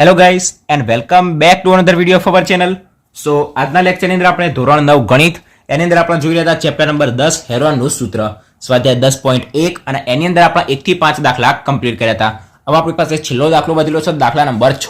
Hello guys and welcome back to another video of channel so આજના લેક્ચરની અંદર આપણે ધોરણ નવ ગણિત, એની અંદર આપણે જોઈ રહ્યા હતા ચેપ્ટર નંબર દસ, હેરોનનું સૂત્ર. સ્વાધ્યાય દસ પોઈન્ટ એક, અને એની અંદર આપણે એકથી પાંચ દાખલા કમ્પ્લીટ કર્યા હતા. હવે આપણી પાસે છેલ્લો દાખલો વધેલો છે, દાખલા નંબર છ.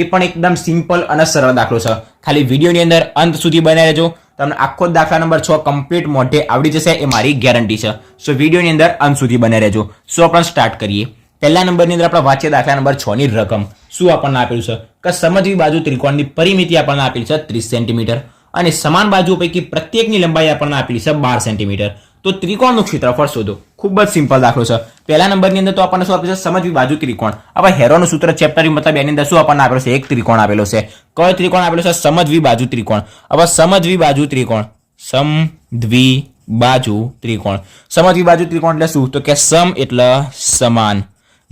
એ પણ એકદમ સિમ્પલ અને સરળ દાખલો છે. ખાલી વિડીયોની અંદર અંત સુધી બનાવી રહેજો. તમને આખો દાખલા નંબર છ કમ્પ્લીટ મોઢે આવડી જશે, એ મારી ગેરંટી છે. સો વિડીયોની અંદર અંત સુધી બનાવી રહેજો. સો આપણે સ્ટાર્ટ કરીએ. પહેલા નંબરની અંદર આપણે વાંચીએ દાખલા નંબર છ ની રકમ. શું આપણને આપેલું છે? કે સમજવી બાજુ ત્રિકોણની પરિમિતિ આપણને આપેલી છે ત્રીસ સેન્ટીમીટર. અને સમાન બાજુ પૈકી પ્રત્યેકની લંબાઈ આપણને આપેલી છે બાર સેન્ટીમીટર. તો ત્રિકોણનું ક્ષેત્રફળ શોધો. ખૂબ જ સિમ્પલ દાખલો છે. પહેલા નંબરની અંદર તો આપણને શું આપેલું છે? સમજવી બાજુ ત્રિકોણ. હવે હેરોનું સૂત્ર ચેપ્ટર મતલબ એની અંદર શું આપણને આપેલો છે? એક ત્રિકોણ આપેલો છે. કયો ત્રિકોણ આપેલો છે? સમજવી બાજુ ત્રિકોણ. હવે સમજવી બાજુ ત્રિકોણ. સમદ્વી બાજુ ત્રિકોણ. સમજવી બાજુ ત્રિકોણ એટલે શું? તો કે સમ એટલે સમાન.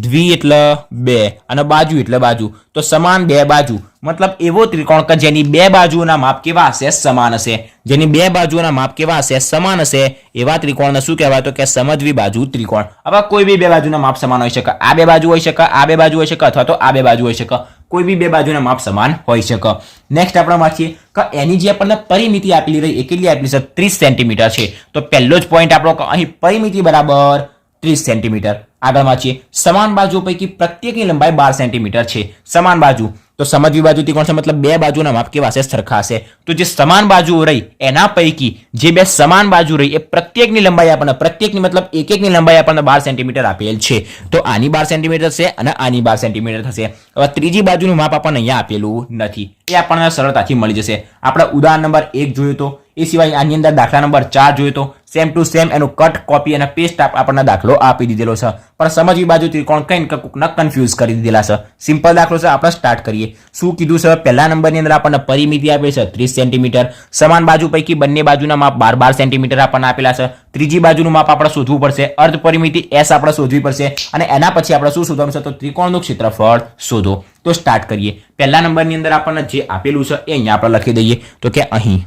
દ્વિ એટલે બે અને બાજુ એટલે બાજુ. તો સમાન બે બાજુ. મતલબ એવો ત્રિકોણ કે જેની બે બાજુઓના માપ કેવા હશે? સમાન હશે. જેની બે બાજુઓના માપ કેવા હશે? સમાન હશે. એવા ત્રિકોણને શું કહેવાય? તો કે સમજવી બાજુ ત્રિકોણ. હવે કોઈ બી બે બાજુના માપ સમાન હોઈ શકે. આ બે બાજુ હોઈ શકે, આ બે બાજુ હોઈ શકે અથવા તો આ બે બાજુ હોઈ શકે. કોઈ બી બે બાજુના માપ સમાન હોઈ શકે. નેક્સ્ટ આપણે વાંચીએ કે એની જે આપણને પરિમિતિ આપેલી રહી એ કેટલી આપેલી છે? ત્રીસ સેન્ટીમીટર છે. તો પહેલો જ પોઈન્ટ આપણો અહીં પરિમિતિ બરાબર ત્રીસ સેન્ટીમીટર. આગળ વાંચીએ. સમાન બાજુ પૈકી પ્રત્યેકની લંબાઈ બાર સેન્ટીમીટર છે. સમાન બાજુ. તો સમજવી બાજુ ત્રિકોણ છે? મતલબ બે બાજુના માપ કેવા હશે સરખા હશે તો જે સમાન બાજુઓ રહી, એના પૈકી જે બે સમાન બાજુ રહી, એ પ્રત્યેકની લંબાઈ આપણને, પ્રત્યેકની મતલબ એક એકની લંબાઈ આપણને બાર સેન્ટીમીટર આપેલ છે. તો આની બાર સેન્ટીમીટર છે અને આની બાર સેન્ટીમીટર થશે. હવે ત્રીજી બાજુનું માપ આપણને અહીંયા આપેલું નથી. એ આપણને સરળતાથી મળી જશે. આપણે ઉદાહરણ નંબર એક જોયું તો એ સિવાય આની અંદર દાખલા નંબર ચાર જોયો તો સેમ ટુ સેમ એનું કટ કોપી અને પેસ્ટ આપણને દાખલો આપી દીધેલો છે. પણ સમજવી બાજુ ત્રિકોણ કઈ ન કન્ફ્યુઝ કરી દીધેલા છે. સિમ્પલ દાખલો છે, આપણે સ્ટાર્ટ કરીએ. શું કીધું છે? પહેલા નંબરની અંદર આપણને પરિમિતિ આપેલી છે, ત્રીસ સેન્ટીમીટર સમાન બાજુ પૈકી બંને બાજુના માપ બાર બાર સેન્ટીમીટર આપણને આપેલા છે. ત્રીજી બાજુનું માપ આપણે શોધવું પડશે. અર્ધ પરિમિતિ એસ આપણે શોધવી પડશે. અને એના પછી આપણે શું શોધવાનું છે? તો ત્રિકોણનું ક્ષેત્રફળ શોધો. તો સ્ટાર્ટ કરીએ. પહેલા નંબરની અંદર આપણને જે આપેલું છે, એ અહીંયા આપણે લખી દઈએ. તો કે અહીં.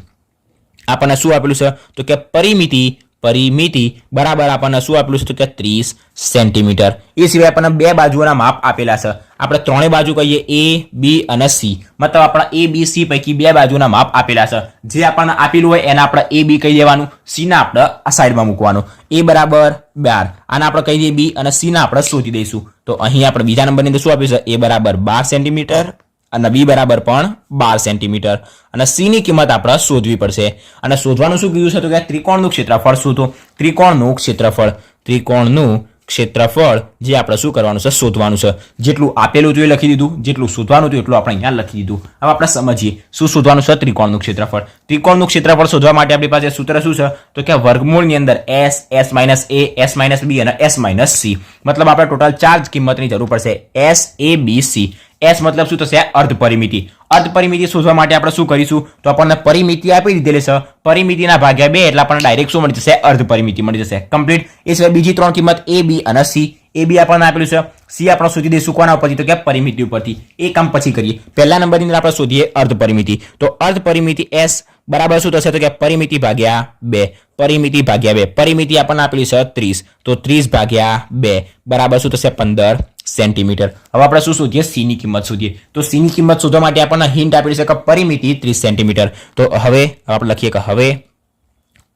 આપણને શું આપેલું છે? તો કે પરિમિતિ પરિમિતિ બરાબર આપણને શું આપેલું છે? તો કે ત્રીસ સેન્ટીમીટર. એ સિવાય આપણને બે બાજુઓના માપ આપેલા છે. આપણે ત્રણેય બાજુ કહીએ એ બી અને સી મતલબ આપણા એ બી સી પૈકી બે બાજુના માપ આપેલા છે. જે આપણને આપેલું હોય એને આપણે એ બી કહી દેવાનું. સી ના આપણે આ સાઈડમાં મૂકવાનું. એ બરાબર બાર. આને આપણે કહી દઈએ બી અને સી ના આપણે શોધી દઈશું. તો અહીં આપણે બીજા નંબરની અંદર શું આપ્યું છે? એ બરાબર બાર સેન્ટીમીટર. અને બી બરાબર પણ બાર સેન્ટીમીટર. અને સીની કિંમત આપણે શોધવી પડશે. અને શોધવાનું શું કીધું છે તો કે ત્રિકોણનું ક્ષેત્રફળ શોધો ત્રિકોણનું ક્ષેત્રફળ. ત્રિકોણનું ક્ષેત્રફળ જે આપણે શું કરવાનું છે? શોધવાનું છે. જેટલું આપેલું હતું એ લખી દીધું. જેટલું શોધવાનું હતું એટલું આપણે અહીંયા લખી દીધું. હવે આપણે સમજીએ. શું શોધવાનું છે? ત્રિકોણનું ક્ષેત્રફળ. ત્રિકોણનું ક્ષેત્રફળ શોધવા માટે આપણી પાસે સૂત્ર શું છે? તો કે વર્ગમૂળની અંદર S S minus A S minus B અને એસ માઇનસ સી મતલબ આપણે ટોટલ ચાર કિંમતની જરૂર પડશે. S A B C S મતલબ શું થશે? અર્ધ પરિમિતિ અર્ધ પરિમિતિ શોધવા માટે આપણે શું કરીશું? તો આપણને પરિમિતિ આપી દીધેલી છે. પરિમિતિના ભાગ્યા બે એટલે આપણને ડાયરેક્ટ શું મળી જશે? અર્ધ પરિમિતિ મળી જશે. કમ્પ્લીટ એ સિવાય બીજી ત્રણ કિંમત એ બી અને સી એ બી આપણને આપેલું છે. સી આપણે શોધી દઈશું કોના ઉપરથી? તો કે પરિમિતિ ઉપરથી. એ કામ પછી કરીએ. પહેલા નંબરની અંદર આપણે શોધીએ અર્ધ પરિમિતિ તો અર્ધ પરિમિતિ એસ બરાબર શું થશે તો કે પરિમિતિ ભાગ્યા બે. પરિમિતિ ભાગ્યા બે. પરિમિતિ આપણને આપેલી છે ત્રીસ. તો ત્રીસ ભાગ્યા બે. બરાબર શું થશે? પંદર સેન્ટીમીટર. હવે આપણે શું શોધીએ? સી ની કિંમત શોધીએ. તો સી ની કિંમત શોધવા માટે આપણને હિન્ટ આપેલી છે કે પરિમિતિ ત્રીસ સેન્ટીમીટર. તો હવે આપણે લખીએ કે હવે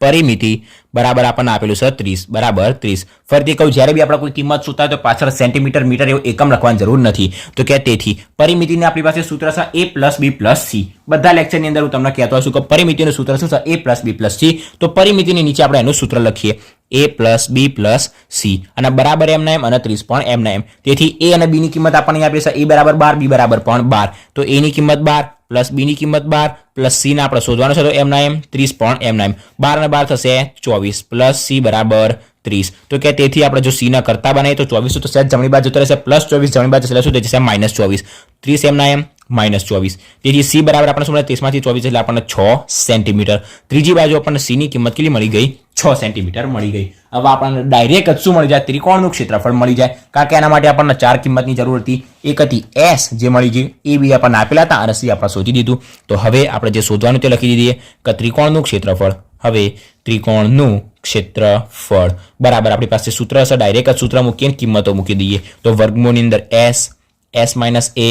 પરિમિતિ બરાબર આપણને આપેલું છે ત્રીસ. બરાબર, ત્રીસ. ફરીથી કહું, જ્યારે બી આપણે કોઈ કિંમત શોધતા હોય તો પાછળ સેન્ટીમીટર મીટર એવું એકમ લખવાની જરૂર નથી. તો કે તેથી, પરિમિતિને આપણી પાસે સૂત્ર છે A plus B plus C બધા લેક્ચરની અંદર હું તમને કહેતો છું કે પરિમિતિનું સૂત્ર શું છે? A plus B plus C તો પરિમિતિની નીચે આપણે એનું સૂત્ર લખીએ. A plus B plus C અને બરાબર એમના એમ અને ત્રીસ પણ એમના એમ. તેથી એ અને બીની કિંમત આપણને આપી છે. એ બરાબર બાર બી બરાબર પણ બાર. તો એની કિંમત બાર પ્લસ બીની કિંમત બાર, પ્લસ સીને આપણે શોધવાનું છે તો એમના એમ ત્રીસ પણ એમના એમ. બાર અને બાર થશે ચોવીસ, પ્લસ સી બરાબર ત્રીસ. તો કે તેથી આપણે જો સીના કરતા બનાવીએ તો ચોવીસ તો સહેજ જમણી બાજુ જતો રહેશે, પ્લસ ચોવીસ જમણી બાજુ એટલે શું થઈ જશે? માઇનસ ચોવીસ. ત્રીસ એમના એમ માઇનસ ચોવીસ. તેથી સી બરાબર આપણે શું મળે? ત્રીસમાંથી ચોવીસ એટલે આપણને છ સેન્ટીમીટર. ત્રીજી બાજુ આપણને સીની કિંમત કેટલી મળી ગઈ? છ સેન્ટીમીટર મળી ગઈ. હવે આપણને ડાયરેક્ટ શું મળી જાય? ત્રિકોણનું ક્ષેત્રફળ મળી જાય. કારણ કે એના માટે આપણને ચાર કિંમતની જરૂર હતી. એક હતી એસ જે મળી ગઈ. એ બી આપણને આપેલા હતા અને સી આપણે શોધી દીધું. તો હવે આપણે જે શોધવાનું તે લખી દીધીએ કે ત્રિકોણનું ક્ષેત્રફળ. હવે ત્રિકોણનું ક્ષેત્રફળ. બરાબર, આપણી પાસે સૂત્ર હશે. ડાયરેક્ટ સૂત્ર મૂકીને કિંમતો મૂકી દઈએ. તો વર્ગમૂળની અંદર S S minus A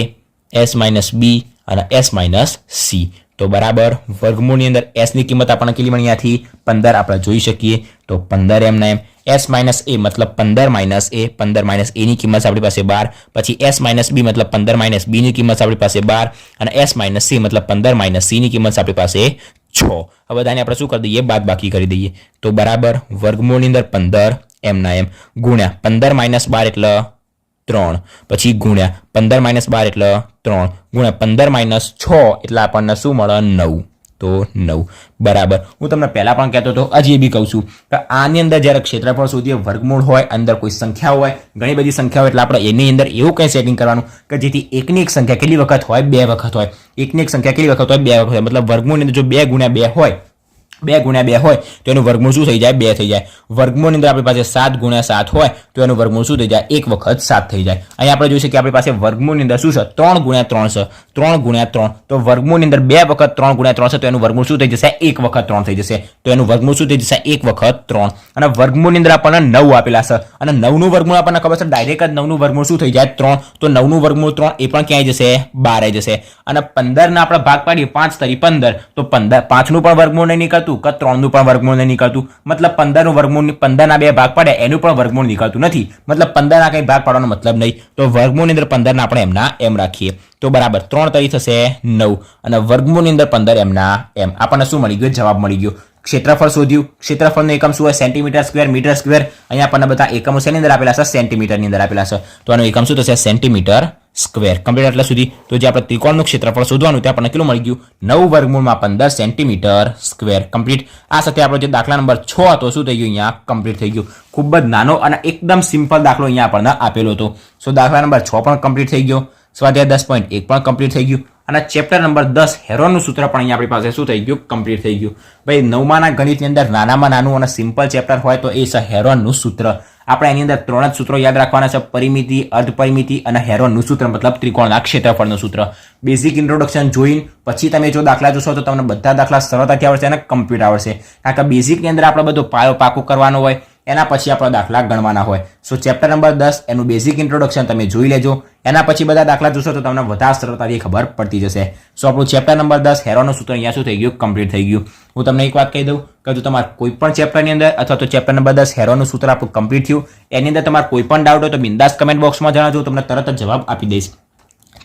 S minus B અને એસ માઇનસ સી તો બરાબર, વર્ગમૂળની અંદર એસની કિંમત આપણને કેટલી મળી અહીંયાથી પંદર આપણે જોઈ શકીએ. તો પંદર એમના એમ. એસ માઇનસ એ મતલબ પંદર માઇનસ એ પંદર માઇનસ એની કિંમત આપણી પાસે બાર. પછી એસ માઇનસ બી મતલબ પંદર માઇનસ બીની કિંમત આપણી પાસે બાર. અને એસ માઇનસ સી મતલબ પંદર માઇનસ સીની કિંમત આપણી પાસે છ. હવે બધાને આપણે શું કરી દઈએ? બાદ બાકી કરી દઈએ. તો બરાબર, વર્ગમૂળની અંદર પંદર એમના એમ ગુણ્યા. પંદર માઇનસ બાર એટલે ત્રણ. પછી ગુણ્યા પંદર માઇનસ બાર એટલે ત્રણ. ગુણ્યા પંદર માઇનસ છ એટલે આપણને શું મળે? નવ. તો નવ. બરાબર. હું તમને પહેલાં પણ કહેતો હતો, હજી એ બી કહું છું કે આની અંદર જ્યારે ક્ષેત્રફળ શોધીએ, વર્ગમૂળ હોય, અંદર કોઈ સંખ્યા હોય, ઘણી બધી સંખ્યા હોય, એટલે આપણે એની અંદર એવું કંઈ સેટિંગ કરવાનું કે જેથી એકની એક સંખ્યા કેટલી વખત હોય? બે વખત હોય. એકની એક સંખ્યા કેટલી વખત હોય? બે વખત હોય. મતલબ વર્ગમૂળની અંદર જો બે ગુણ્યા બે હોય બે ગુણ્યા બે હોય, તો એનું વર્ગમૂળ શું થઈ જાય? બે થઈ જાય. વર્ગમૂળની અંદર આપણી પાસે સાત ગુણ્યા સાત હોય, તો એનું વર્ગમૂળ શું થઈ જાય? એક વખત સાત થઈ જાય. અહીંયા આપણે જોઈશું કે આપણી પાસે વર્ગમૂળની અંદર શું છે? ત્રણ ગુણ્યા ત્રણ છે. ત્રણ ગુણ્યા ત્રણ. તો વર્ગમૂળની અંદર બે વખત ત્રણ ગુણ્યા ત્રણ છે, તો એનું વર્ગમૂળ શું થઈ જશે? એક વખત ત્રણ થઈ જશે. તો એનું વર્ગમૂળ શું થઈ જશે? એક વખત ત્રણ. અને વર્ગમૂળની અંદર આપણને નવ આપેલા છે. અને નવનું વર્ગમૂળ આપણને ખબર છે? ડાયરેક્ટ જ નવનું વર્ગમૂળ શું થઈ જાય? ત્રણ. તો નવનું વર્ગમૂળ ત્રણ એ પણ ક્યાંય જશે? બાર જશે. અને પંદરના આપણે ભાગ પાડીએ પાંચ તરી પંદર. તો પંદર પાંચનું પણ વર્ગમૂળ નહીં નીકળતું. કે ત્રણનું પણ વર્ગમૂળ નહીં નીકળતું? મતલબ પંદરનું વર્ગમૂળ પંદરના બે ભાગ પડે, એનું પણ વર્ગમૂળ નીકળતું નથી. મતલબ પંદરના કંઈ ભાગ પાડવાનો મતલબ નહીં. તો વર્ગમૂળની અંદર પંદરના આપણે એમના એમ રાખીએ. તો બરાબર, ત્રણ તરી થશે નવ. અને વર્ગમૂળની અંદર પંદર એમના એમ. આપણને શું મળી ગયું? જવાબ મળી ગયો. ક્ષેત્રફળ શોધ્યું. ક્ષેત્રફળનું એકમ શું હોય? સેન્ટીમીટર સ્ક્વેર મીટર સ્ક્વેર અહીંયા આપણને બધા એકમો શેની અંદર આપેલા છે? સેન્ટીમીટરની અંદર આપેલા છે. તો આનું એકમ શું થશે? સેન્ટીમીટર સ્ક્વેર કમ્પ્લીટ એટલે સુધી. તો જે આપણે ત્રિકોણનું ક્ષેત્રફળ શોધવાનું તે આપણને કેટલું મળી ગયું? નવ વર્ગમૂળમાં પંદર સેન્ટીમીટર સ્ક્વેર કમ્પ્લીટ આ સાથે આપણો જે દાખલા નંબર છ હતો, શું થઈ ગયું? અહીંયા કમ્પ્લીટ થઈ ગયું. ખૂબ જ નાનો અને એકદમ સિમ્પલ દાખલો અહીંયા આપણને આપેલો હતો. સો દાખલા નંબર છ પણ કમ્પ્લીટ થઈ ગયો. સ્વાધ્યાય દસ પોઈન્ટ એક પણ કમ્પ્લીટ થઈ ગયું. અને ચેપ્ટર નંબર દસ, હેરોનનું સૂત્ર પણ અહીંયા આપણી પાસે શું થઈ ગયું? કમ્પ્લીટ થઈ ગયું. ભાઈ, નવમાના ગણિતની અંદર નાનામાં નાનું અને સિમ્પલ ચેપ્ટર હોય તો એ છે હેરોનનું સૂત્ર. આપણે એની અંદર ત્રણ જ સૂત્રો યાદ રાખવાના છે. પરિમિતિ, અર્ધપરિમિતિ અને હેરોનનું સૂત્ર, મતલબ ત્રિકોણના ક્ષેત્રફળનું સૂત્ર. બેઝિક ઇન્ટ્રોડક્શન જોઈને પછી તમે જો દાખલા જોશો તો તમને બધા દાખલા સરળતાથી આવડશે અને કમ્પ્લીટ આવડશે. કારણ કે બેઝિકની અંદર આપણે બધું પાયો પાકો કરવાનો હોય એના પછી આપણા દાખલા ગણવાના હોય. સો ચેપ્ટર નંબર દસ, એનું બેઝિક ઇન્ટ્રોડક્શન તમે જોઈ લેજો. એના પછી બધા દાખલા જોશો તો તમને વધારે સરળતાથી ખબર પડતી જશે. સો આપણું ચેપ્ટર નંબર દસ, હેરોનું સૂત્ર અહીંયા શું થઈ ગયું? કમ્પ્લીટ થઈ ગયું. હું તમને એક વાત કહી દઉં કે જો તમારે કોઈ પણ ચેપ્ટરની અંદર અથવા તો ચેપ્ટર નંબર દસ, હેરોનું સૂત્ર આપણું કમ્પ્લીટ થયું, એની અંદર તમારે કોઈ પણ ડાઉટ હોય તો બિંદાસ કમેન્ટ બોક્સમાં જણાવજો તમને તરત જ જવાબ આપી દઈશ.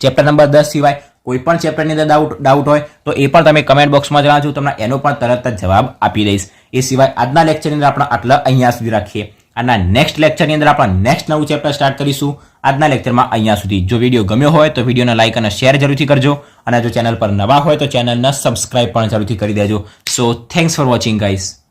ચેપ્ટર નંબર દસ સિવાય કોઈ પણ ચેપ્ટરની અંદર ડાઉટ ડાઉટ હોય, તો એ પણ તમે કમેન્ટ બોક્સમાં જણાવજો. તમને એનો પણ તરત જ જવાબ આપી દઈશ. એ સિવાય આજના લેક્ચરની અંદર આપણે આટલા અહીંયા સુધી રાખીએ. આના નેક્સ્ટ લેક્ચરની અંદર આપણે નેક્સ્ટ નવું ચેપ્ટર સ્ટાર્ટ કરીશું. આજના લેક્ચરમાં અહીંયા સુધી. જો વીડિયો ગમ્યો હોય, તો વિડીયોને લાઇક અને શેર જરૂરથી કરજો. અને જો ચેનલ પર નવા હોય, તો ચેનલને સબસ્ક્રાઇબ પણ જરૂરથી કરી દેજો. So thanks for watching guys